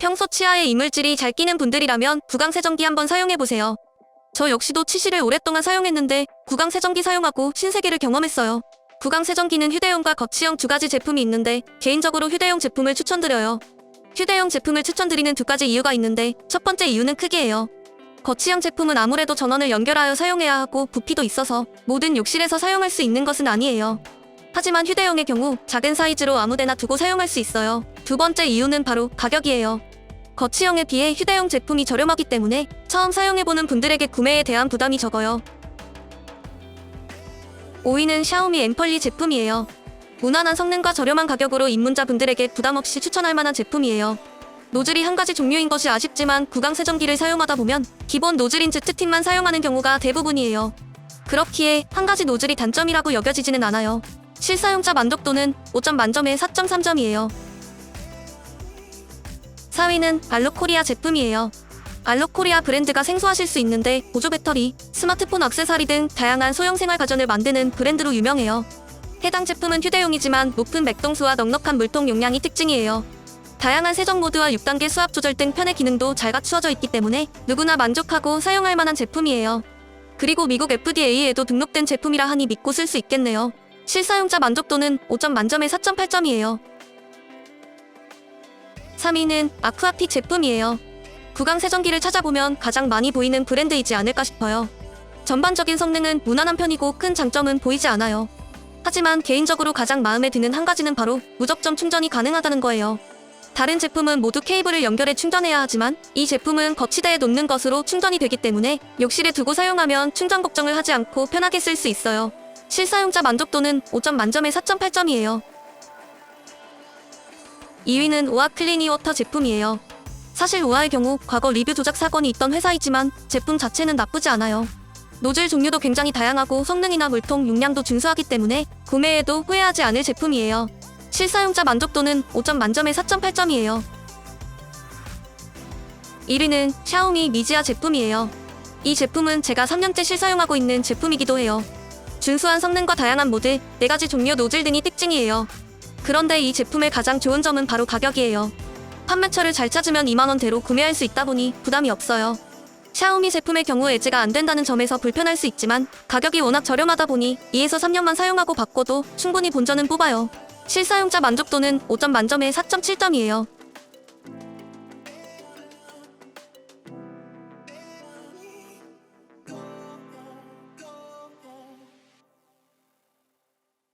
평소 치아에 이물질이 잘 끼는 분들이라면 구강세정기 한번 사용해보세요. 저 역시도 치실을 오랫동안 사용했는데 구강세정기 사용하고 신세계를 경험했어요. 구강세정기는 휴대용과 거치형 두 가지 제품이 있는데 개인적으로 휴대용 제품을 추천드려요. 휴대용 제품을 추천드리는 두 가지 이유가 있는데 첫 번째 이유는 크기예요. 거치형 제품은 아무래도 전원을 연결하여 사용해야 하고 부피도 있어서 모든 욕실에서 사용할 수 있는 것은 아니에요. 하지만 휴대용의 경우 작은 사이즈로 아무데나 두고 사용할 수 있어요. 두 번째 이유는 바로 가격이에요. 거치형에 비해 휴대용 제품이 저렴하기 때문에 처음 사용해보는 분들에게 구매에 대한 부담이 적어요. 5위는 샤오미 엠펄리 제품이에요. 무난한 성능과 저렴한 가격으로 입문자 분들에게 부담 없이 추천할 만한 제품이에요. 노즐이 한 가지 종류인 것이 아쉽지만 구강 세정기를 사용하다 보면 기본 노즐인 제트틱만 사용하는 경우가 대부분이에요. 그렇기에 한 가지 노즐이 단점이라고 여겨지지는 않아요. 실사용자 만족도는 5점 만점에 4.3점이에요. 4위는 알로코리아 제품이에요. 알로코리아 브랜드가 생소하실 수 있는데 보조 배터리, 스마트폰 액세서리 등 다양한 소형 생활 가전을 만드는 브랜드로 유명해요. 해당 제품은 휴대용이지만 높은 맥동수와 넉넉한 물통 용량이 특징이에요. 다양한 세정 모드와 6단계 수압 조절 등 편의 기능도 잘 갖추어져 있기 때문에 누구나 만족하고 사용할 만한 제품이에요. 그리고 미국 FDA에도 등록된 제품이라 하니 믿고 쓸 수 있겠네요. 실사용자 만족도는 5점 만점에 4.8점이에요. 3위는 아쿠아픽 제품이에요. 구강 세정기를 찾아보면 가장 많이 보이는 브랜드이지 않을까 싶어요. 전반적인 성능은 무난한 편이고 큰 장점은 보이지 않아요. 하지만 개인적으로 가장 마음에 드는 한 가지는 바로 무접점 충전이 가능하다는 거예요. 다른 제품은 모두 케이블을 연결해 충전해야 하지만 이 제품은 거치대에 놓는 것으로 충전이 되기 때문에 욕실에 두고 사용하면 충전 걱정을 하지 않고 편하게 쓸 수 있어요. 실사용자 만족도는 5점 만점에 4.8점이에요. 2위는 오아 클리니 워터 제품이에요. 사실 오아의 경우 과거 리뷰 조작 사건이 있던 회사이지만 제품 자체는 나쁘지 않아요. 노즐 종류도 굉장히 다양하고 성능이나 물통 용량도 준수하기 때문에 구매해도 후회하지 않을 제품이에요. 실사용자 만족도는 5점 만점에 4.8점이에요. 1위는 샤오미 미지아 제품이에요. 이 제품은 제가 3년째 실사용하고 있는 제품이기도 해요. 준수한 성능과 다양한 모드, 4가지 종류 노즐 등이 특징이에요. 그런데 이 제품의 가장 좋은 점은 바로 가격이에요. 판매처를 잘 찾으면 2만원대로 구매할 수 있다 보니 부담이 없어요. 샤오미 제품의 경우 애지가 안 된다는 점에서 불편할 수 있지만 가격이 워낙 저렴하다 보니 2에서 3년만 사용하고 바꿔도 충분히 본전은 뽑아요. 실사용자 만족도는 5점 만점에 4.7점이에요.